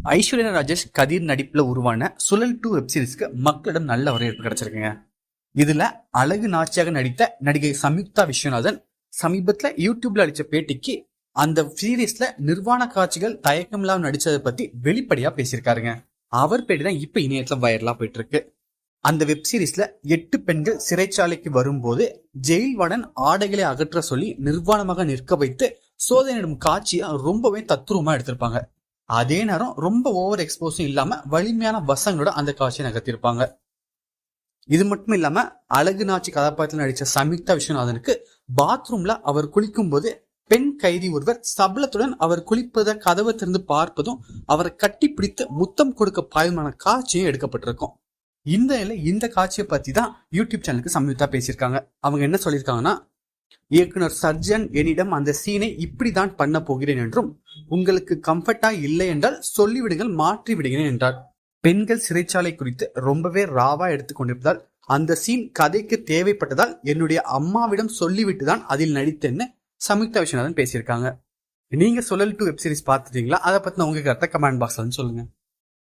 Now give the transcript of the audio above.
ஐஸ்வர்யா ராஜேஷ் கதிர் நடிப்பில் உருவான சுழல் டூ வெப்சீரிஸ்க்கு மக்களிடம் நல்ல வரவேற்பு கிடைச்சிருக்குங்க. இதுல அழகு நாச்சியாக நடித்த நடிகை சம்யுக்தா விஸ்வநாதன் சமீபத்துல யூடியூப்ல அடித்த பேட்டிக்கு அந்த சீரீஸ்ல நிர்வாண காட்சிகள் தயக்கமில்லாம நடிச்சதை பத்தி வெளிப்படையா பேசியிருக்காருங்க. அவர் பேட்டி தான் இப்ப இணையத்துல வைரலா போயிட்டு இருக்கு அந்த வெப்சீரிஸ்ல எட்டு பெண்கள் சிறைச்சாலைக்கு வரும்போது ஜெயில் வடன் ஆடைகளை அகற்ற சொல்லி நிர்வாணமாக நிற்க வைத்து சோதனையிடும் காட்சியை ரொம்பவே தத்துரூபமா எடுத்திருப்பாங்க. அதே நேரம் ரொம்ப ஓவர் எக்ஸ்போஸும் இல்லாம வலிமையான வசங்களோட அந்த காட்சியை நகர்த்திருப்பாங்க இது மட்டும் இல்லாம அழகு நாச்சி கதாபாத்திரத்தில் நடிச்ச சமிக்தா விஸ்வநாதனுக்கு பாத்ரூம்ல அவர் குளிக்கும் போது பெண் கைதி ஒருவர் சபலத்துடன் அவர் குளிப்பதை கதவை திறந்து பார்ப்பதும் அவரை கட்டிப்பிடித்து முத்தம் கொடுக்க பாயுமான காட்சியும் எடுக்கப்பட்டிருக்கும். இந்த நிலை இந்த காட்சியை பத்தி தான் யூடியூப் சேனலுக்கு சம்யுக்தா பேசியிருக்காங்க. அவங்க என்ன சொல்லியிருக்காங்கன்னா இயக்குனர் சர்ஜன் என்னிடம் அந்த சீனை இப்படித்தான் பண்ண போகிறேன் என்றும் உங்களுக்கு கம்ஃபர்ட்டா இல்லை என்றால் சொல்லிவிடுங்கள் மாற்றி விடுகிறேன் என்றார். பெண்கள் சிறைச்சாலை குறித்து ரொம்பவே ராவா எடுத்துக்கொண்டிருப்பதால் அந்த சீன் கதைக்கு தேவைப்பட்டதால் என்னுடைய அம்மாவிடம் சொல்லிவிட்டு தான் அதில் நடித்தேன்னு சம்யுக்தா விஸ்வநாதன் பேசியிருக்காங்க. நீங்க சொல்லல் டூ வெப் சீரிஸ் பார்த்துட்டீங்களா? அதை பத்தின உங்க கருத்தை கமெண்ட் பாக்ஸ்ல சொல்லுங்க.